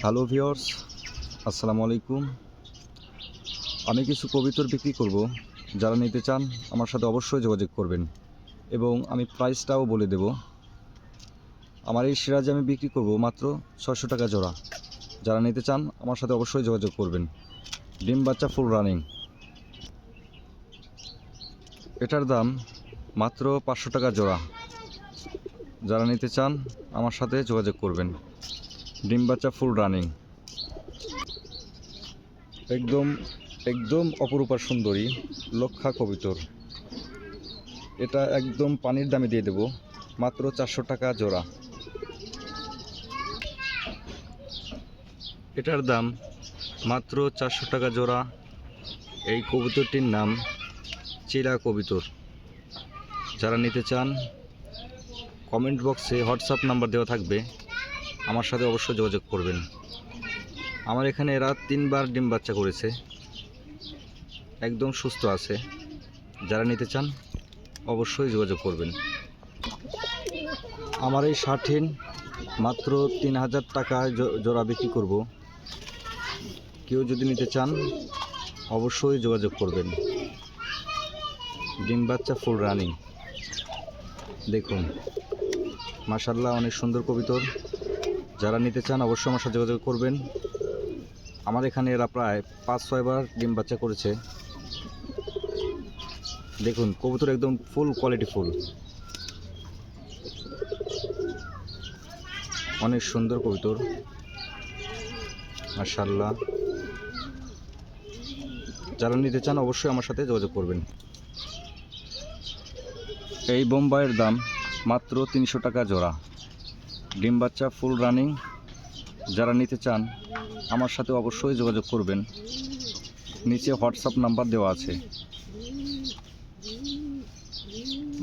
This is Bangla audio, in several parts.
হ্যালো ভিওর্স আসসালামু আলাইকুম আমি কিছু কবিতর বিক্রি করব। যারা নিতে চান, আমার সাথে অবশ্যই যোগাযোগ করবেন। এবং আমি প্রাইসটাও বলে দেব। আমার এই সিরাজে আমি বিক্রি করব মাত্র ছশো টাকা জোড়া। যারা নিতে চান, আমার সাথে অবশ্যই যোগাযোগ করবেন। ডিম বাচ্চা ফুল রানিং এটার দাম মাত্র পাঁচশো টাকা জোড়া। যারা নিতে চান, আমার সাথে যোগাযোগ করবেন। ডিম বাচ্চা ফুল রানিং একদম একদম অপরূপার সুন্দরী, লক্ষা কবিতর। এটা একদম পানির দামে দিয়ে দেব, মাত্র চারশো টাকা জোড়া। এটার দাম মাত্র চারশো টাকা জোড়া। এই কবুতরটির নাম চিরা কবিতর। যারা নিতে চান কমেন্ট বক্সে হোয়াটসঅ্যাপ নাম্বার দেওয়া থাকবে। আমার সাথে অবশ্যই যোগাযোগ করবেন। আমার এখানে এরা তিনবার ডিম বাচ্চা করেছে। একদম সুস্থ আছে। যারা নিতে চান, অবশ্যই যোগাযোগ করবেন। আমার এই শার্টিন মাত্র তিন হাজার টাকায় জো- জোড়া বিক্রি করব। কেউ যদি নিতে চান, অবশ্যই যোগাযোগ করবেন। ডিম বাচ্চা ফুল রানিং। দেখুন মাশাল্লাহ অনেক সুন্দর কবিতর। যারা নিতে চান অবশ্যই আমার সাথে যোগাযোগ করবেন। আমার এখানে এরা প্রায় পাঁচ ছয়বার ডিম বাচ্চা করেছে। দেখুন, কবুতর একদম ফুল কোয়ালিটি ফুল। অনেক সুন্দর কবুতর। মাশাল্লাহ যারা নিতে চান অবশ্যই আমার সাথে যোগাযোগ করবেন। এই বোম্বাইয়ের দাম মাত্র তিনশো টাকা জোড়া। ডিম বাচ্চা ফুল রানিং যারা নিতে চান, আমার সাথে অবশ্যই যোগাযোগ করবেন। নিচে হোয়াটসঅ্যাপ নাম্বার দেওয়া আছে।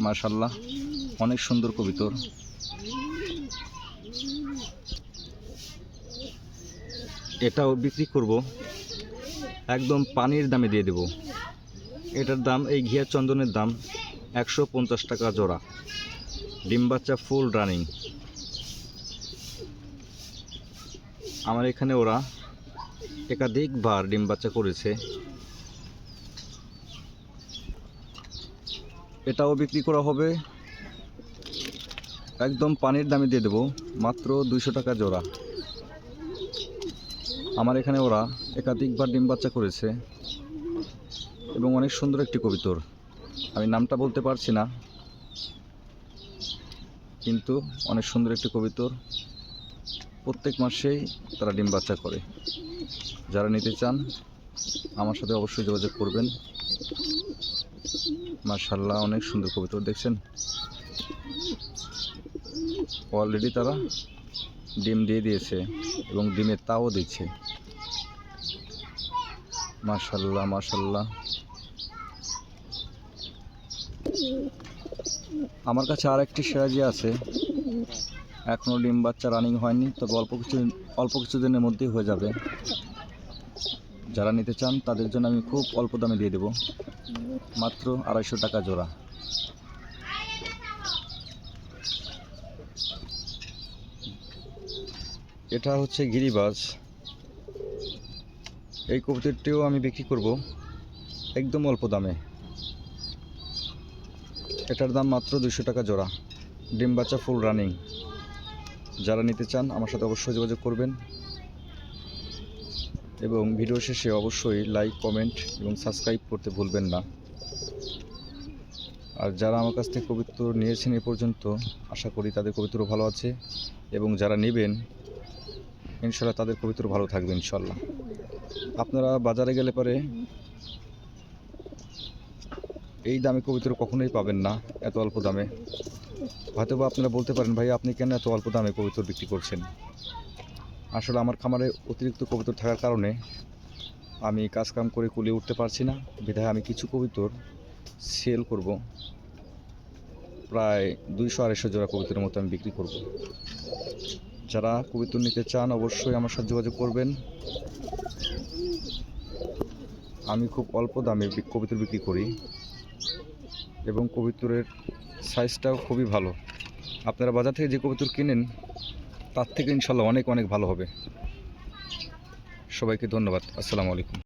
মাশাল্লাহ অনেক সুন্দর কবিতর। এটাও বিক্রি করব। একদম পানির দামে দিয়ে দেব। এটার দাম, এই ঘিয়া চন্দনের দাম একশো পঞ্চাশ টাকা জোড়া। ডিম বাচ্চা ফুল রানিং আমার এখানে ওরা একাধিকবার ডিম বাচ্চা করেছে। এটাও বিক্রি করা হবে। একদম পানির দামে দিয়ে দেবো, মাত্র দুইশো টাকা জোড়া। আমার এখানে ওরা একাধিকবার ডিম বাচ্চা করেছে এবং অনেক সুন্দর একটি কবিতর। আমি নামটা বলতে পারছি না, কিন্তু অনেক সুন্দর একটি কবিতর। প্রত্যেক মাসেই তারা ডিম বাচ্চা করে। যারা নিতে চান, আমার সাথে অবশ্যই যোগাযোগ করবেন। মার্শাল্লাহ অনেক সুন্দর কবিতর দেখছেন। অলরেডি তারা ডিম দিয়ে দিয়েছে এবং ডিমের তাও দিচ্ছে। মার্শাল্লাহ মার্শাল্লাহ আমার কাছে আর একটি সিরাজি আছে। এখনও ডিম বাচ্চা রানিং হয়নি, তবে অল্প কিছু অল্প কিছুদিনের মধ্যেই হয়ে যাবে। যারা নিতে চান, তাদের জন্য আমি খুব অল্প দামে দিয়ে দেব। মাত্র আড়াইশো টাকা জোড়া। এটা হচ্ছে গিরিবাজ। এই কবুতরটিও আমি বিক্রি করব একদম অল্প দামে। এটার দাম মাত্র দুশো টাকা জোড়া। ডিম বাচ্চা ফুল রানিং যারা নিতে চান, আমার সাথে অবশ্যই যোগাযোগ করবেন। এবং ভিডিও শেষে অবশ্যই লাইক কমেন্ট এবং সাবস্ক্রাইব করতে ভুলবেন না। আর যারা আমার কাছ থেকে কবিত্র নিয়েছেন এ পর্যন্ত, আশা করি তাদের কবিত্র ভালো আছে এবং যারা নেবেন ইনশাল্লাহ তাদের কবিত্র ভালো থাকবে ইনশাল্লাহ আপনারা বাজারে গেলে পরে এই দামে কবিত্র কখনোই পাবেন না, এত অল্প দামে। হয়তো বা আপনারা বলতে পারেন, ভাই, আপনি কেন এত অল্প দামে কবুতর বিক্রি করছেন? আসলে আমার খামারে অতিরিক্ত কবুতর থাকার কারণে আমি কাজকাম করে কুলিয়ে উঠতে পারছি না। বিধায় আমি কিছু কবুতর সেল করব। প্রায় দুইশো আড়াইশো জোড়া কবুতরের মতো আমি বিক্রি করব। যারা কবিতর নিতে চান অবশ্যই আমার সাথে যোগাযোগ করবেন। আমি খুব অল্প দামে কবুতর বিক্রি করি এবং কবুতরের সাইজটাও খুবই ভালো। আপনারা বাজার থেকে যে কবুতর কিনেন, তার থেকে ইনশাল্লাহ অনেক অনেক ভালো হবে। সবাইকে ধন্যবাদ। আসসালামু আলাইকুম।